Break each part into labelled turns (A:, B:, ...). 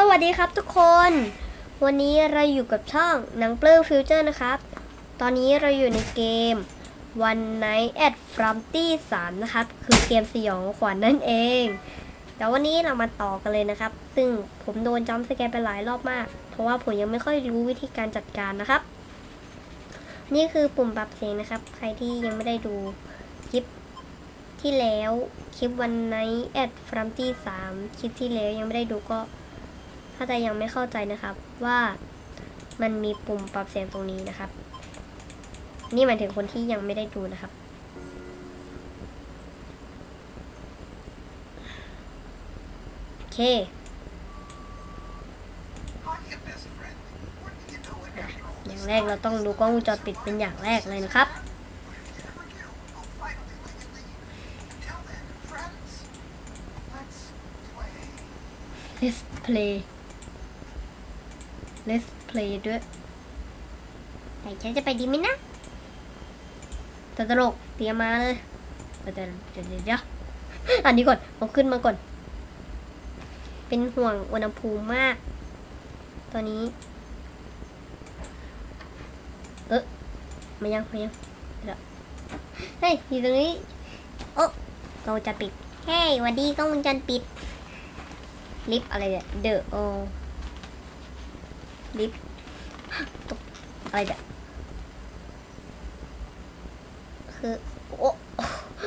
A: สวัสดีครับทุกคน วันนี้เราอยู่กับช่องหนังเปลื้อฟิวเจอร์นะครับ ตอนนี้เราอยู่ในเกม One Night at Flumpty 3 นะครับ คือเกมสยองขวัญนนั่นเอง แต่วันนี้เรามาต่อกันเลยนะครับ ซึ่งผมโดนจอมสแกนไปหลายรอบมาก เพราะว่าผมยังไม่ค่อยรู้วิธีการจัดการนะครับ นี่คือปุ่มปรับเสียงนะครับ ใครที่ยังไม่ได้ดูคลิปที่แล้วคลิปวันไนแอดฟรัมตี้สามคลิปที่แล้วยังไม่ได้ดูก็ ถ้าใครยังไม่เข้าใจนะครับว่ามันมีปุ่มปรับเสียงตรงนี้นะครับ นี่หมายถึงคนที่ยังไม่ได้ดูนะครับ โอเคอย่างแรกเราต้องดูกล้องวงจรปิดเป็นอย่างแรกเลยนะครับ let's play let's play ด้วยแต่ฉันจะไปดีไหมนะตตลกเตรียมมาเลยเดี๋ยวเดี๋ยวเดี๋ยวอันนี้ก่อนเอาขึ้นมาก่อน เป็นห่วงอุณหภูมิมาก ตอนนี้ เออมายังมายังเดี๋ยวเฮ้ยอยู่ตรงนี้โอ้กล้องจรปิดเฮ้ยวันดีกล้องวงจรปิดลิฟอะไรเนี่ยเดอะโอ ลิฟตกอะไรเนี่ยคือโอ้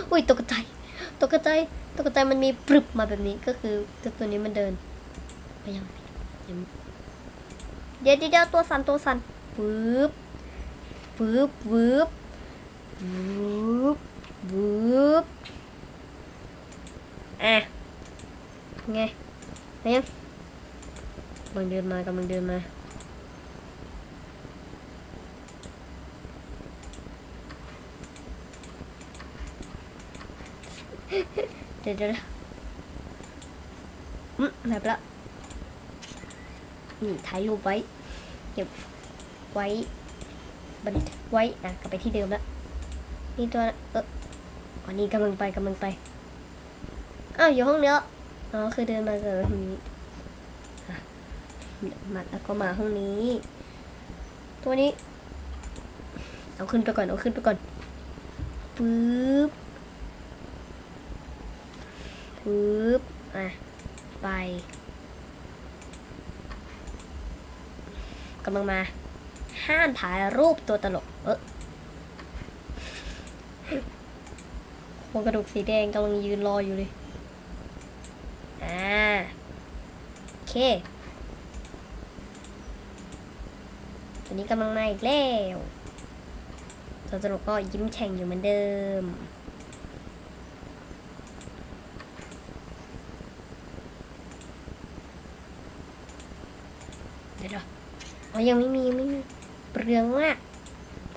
A: อุ้ยตกใจตกใจตกใจมันมีปรึบมาแบบนี้ก็คือตัวนี้มันเดินไปยังยังเดี๋ยวเดี๋ยวเดี๋ยวตัวสันตัวสันฟืบฟืบฟืบฟืบฟืบอะไงไปยังกำลังเดินมากำลังเดินมา เดี๋ยวเดี๋ยวอืมแบบละนี่ถ่ายรูปไว้เก็บไว้บันทึกไว้อะกลับไปที่เดิมละนี่ตัวเอออันนี้กำลังไปกำลังไปอ้าวอยู่ห้องเนี้ยอ๋อคือเดินมาเจอห้องนี้มาแล้วก็มาห้องนี้ ตัวนี้ เอาขึ้นไปก่อนเอาขึ้นไปก่อนปึ๊บ ปึ๊บอะไปกำลังมา ห้ามถ่ายรูปตัวตลก เออโครงกระดูกสีแดงกำลังยืนรออยู่เลย อ่า โอเค ตัวนี้กำลังมาอีกแล้ว ตัวตลกก็ยิ้มแฉ่งอยู่เหมือนเดิม เดี๋ยวๆ อ๋อยังไม่มียังไม่มีเปลืองมาก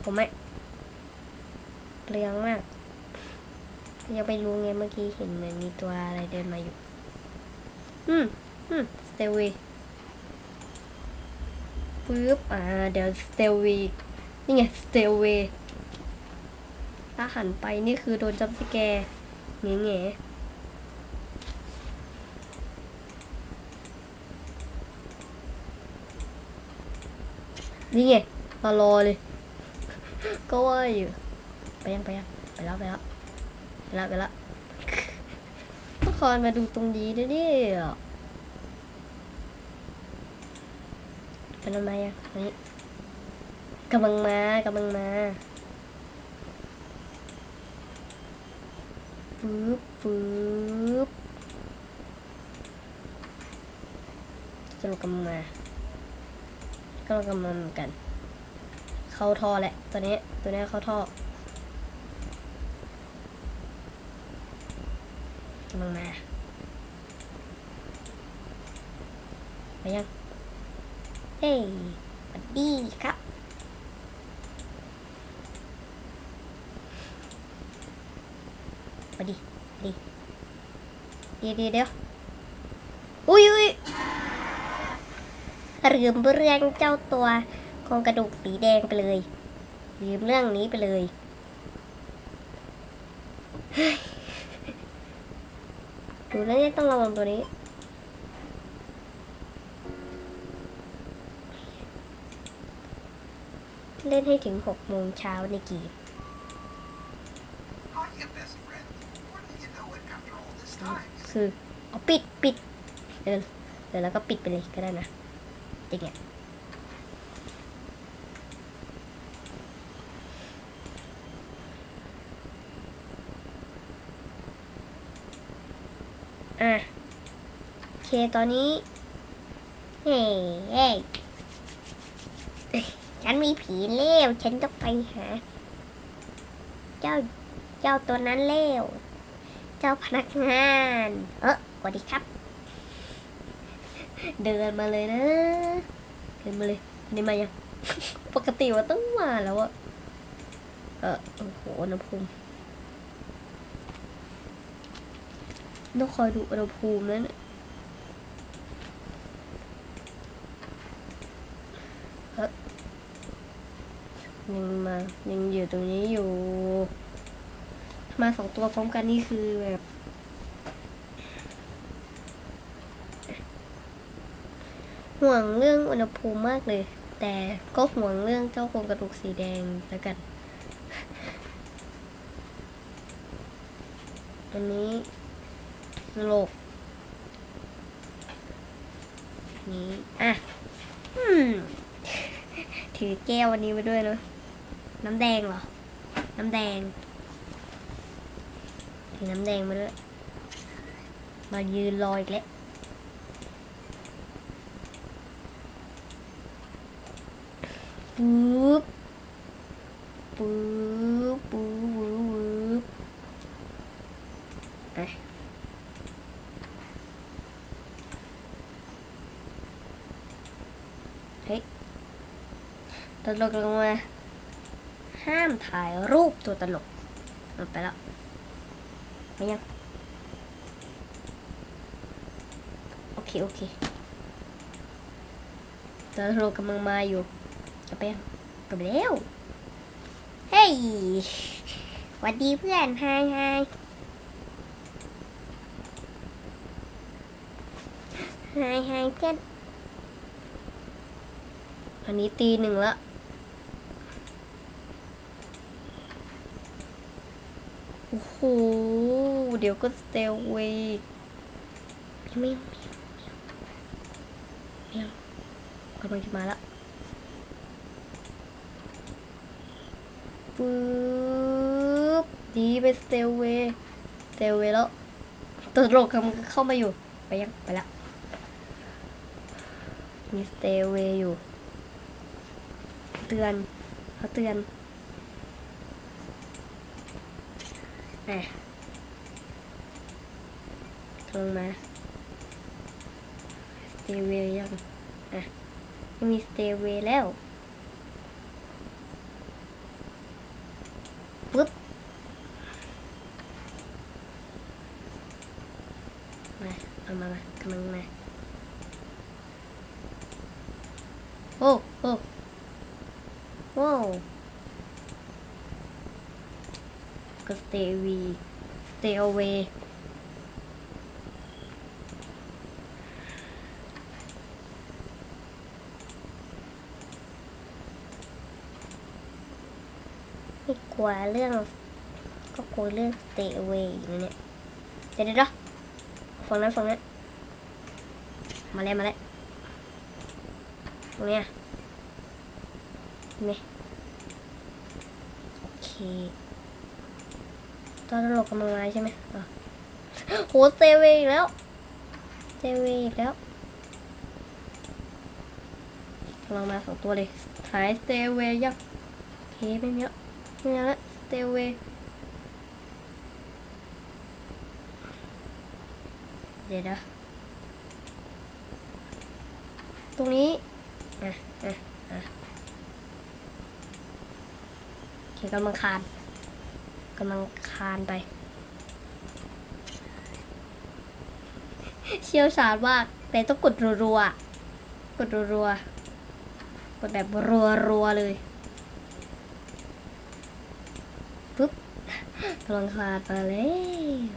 A: ผมไม่เปลืองมาก ยังไปรู้ไงเมื่อกี้เห็นเหมือนมีตัวอะไรเดินมาอยู่ อืมอืมสเตลวีปึ๊บ อ่า เดี๋ยวสเตลวีนี่ไงสเตลวีถ้าหันไปนี่คือโดนจับสแกร์เงี้ยเงี้ย นี่ไงมารอเลย ก็ว่าอยู่ ไปยังไปยังไปแล้วไปแล้วไปแล้วไปแล้วทุกคนมาดูตรงนี้ด้วยดิกำลังมายังอันนี้กำลังมากำลังมาปึ๊บปึ๊บสรุปกำลังมา กำลังกำลังเหมือนกัน เข้าท่อแหละตัวนี้ตัวนี้เข้าท่อกำลังมาไปยังเฮ้ยสวัสดีครับไปดิดิเดี๋ยวเดี๋ยว ลืมเรื่องเจ้าตัวโครงกระดูกสีแดงไปเลยลืมเรื่องนี้ไปเลยดูแล้วเนี่ยต้องระวังตัวนี้เล่นให้ถึงหกโมงเช้าในกี่คือเอาปิดปิดเดินเดี๋แล้วก็ปิดไปเลยก็ได้นะ อย่างเงี้ยอะโอเคตอนนี้ เฮ้ยเฮ้ยเอ้ยฉันมีผีเล้ว ฉันต้องไปหา เจ้า เจ้าตัวนั้นเล้ว เจ้าพนักงาน เออสวัสดีครับ เดินมาเลยนะ เดินมาเลยอันนี้มายัง ปกติว่าต้องมาแล้วอะเออโอ้โหอุณหภูมิต้องคอยดูอุณหภูมินั่นยเฮ้ยยังมายังอยู่ตรงนี้อยู่ มาสองตัวพร้อมกันนี่คือแบบ ห่วงเรื่องอุณหภูมิมากเลย แต่ก็ห่วงเรื่องเจ้าโครงกระดูกสีแดงแล้วกัน อันนี้โลกนี้อะอถือแก้ววันนี้ไปด้วยเนอะน้ำแดงเหรอ น้ำแดงถือน้ำแดงมาด้วย มายืนรออีกแล้ว ปุ๊บปุ๊บปุ๊บปุ๊บปุ๊บอะเฮ้ยตลกลงมาห้ามถ่ายรูปตัวตลกเอาไปแล้วไปยัง โอเค โอเคตัวตลกกำลังมาอยู่ กลับไปกลับไปแล้วเฮ้ยหวัสดีเพื่อนไฮไฮไฮไฮเพื่อนอันนี้ตีหนึ่งละโอ้โห เดี๋ยวก็สเตลเวยไม่ไม่ไม่ไม่กำลังจะมาแล้ว ปึ๊บดีไปสเตลเวสเตลเวแล้วตัวตลกกำลังเข้ามาอยู่ ไปยัง ไปละมีสเตลเวอยู่ เตือนเขาเตือนอะกำลังมาสเตลเวยังอะมีสเตลเวแล้ว ปึ๊บ มา เอามามากำลังมาโอ้โอ้ว้ก็ stay away stay away ไม่กลัวเรื่อง ก็กลัวเรื่อง stay away อยู่เนี่ย เดี๋ยวเดี๋ยว ฝั่งนั้นฝั่งนั้นมาแล้วมาแล้วตรงเนี้ยนไหมโอเคตอนตลกกำลังมาใช่ไหมอะโหเซเวอีกแล้วเซเวอีกแล้วกำลังมาสองตัวเลยถ่ายเตเวยังโอเคไม่มีแล้วไม่มีแล้วเตเว ดี๋ยวนะ ตรงนี้อะอะอะโอเคกำลังคานกำลังคานไป เชี่ยวชาญมากแต่ต้องกดรัวๆอะกดรัวๆ กดแบบรัวๆ เลยปุ๊บกำลังคลานมาแล้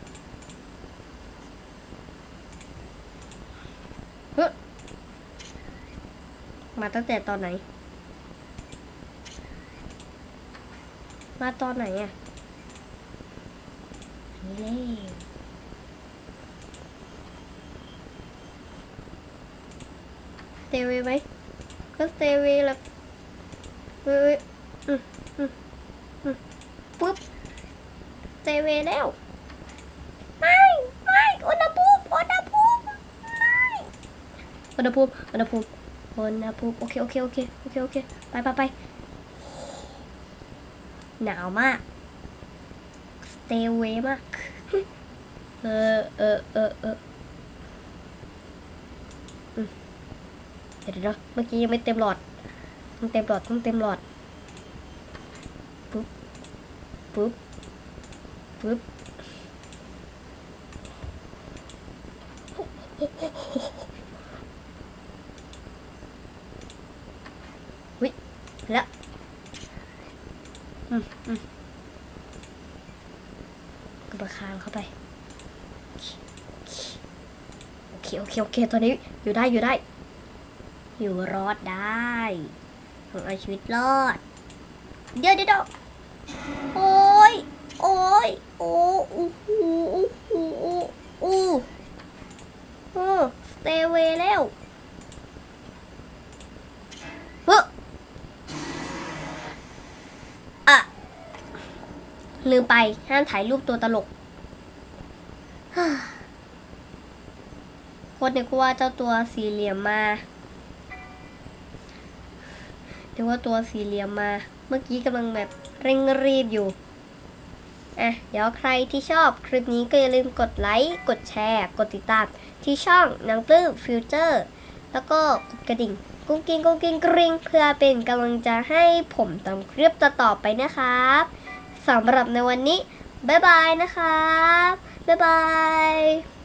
A: ว เฮ้ย มาตั้งแต่ตอนไหน มาตอนไหนอะนนี้เลยเตเวไหมก็เตเวแล้วเฮ้ยอืมอืมอืมปุ๊บเตเวแล้วไม่ไม่อุณหภูมิอุณหภูมิไม่อุณหภูมิอุณหภูมิ อุณหภูมิโอเคโอเคโอเคโอเคโอเคไปไปไปหนาวมาก stay away มากเออเออเออเออเดี๋ยวเดี๋ยวเดี๋ยวเมื่อกี้ยังไม่เต็มหลอดต้องเต็มหลอดต้องเต็มหลอดปุ๊บปุ๊บปุ๊บ วิแล้วอืมอืม กระบะคางเข้าไป โอเค โอเค โอเคตอนนี้อยู่ได้ อยู่ได้ อยู่รอดได้เอาชีวิตรอด เดี๋ยวเดี๋ยวเดี๋ยโอ้ย โอ้ย โอ้อู้หูอู้หูอู้อู้โอ้สเตเวแล้วเฮ้ออะ ลืมไปห้ามถ่ายรูปตัวตลกโคตรนึกว่าเจ้าตัวสี่เหลี่ยมมานึกว่าตัวสี่เหลี่ยมมา เมื่อกี้กำลังแบบเร่งรีบอยู่อะเดี๋ยวใครที่ชอบคลิปนี้ก็อย่าลืมกดไลค์ กดแชร์ กดติดตาม ที่ช่องนางปลื้มฟิวเจอร์ แล้วก็กดกระดิ่ง กุ้งกิ้งกุ้งกิ้งกริ๊งเพื่อเป็นกำลังใจให้ผมทำคลิปต่อๆไปนะครับ สำหรับในวันนี้ บ๊ายบายนะครับ บ๊ายบาย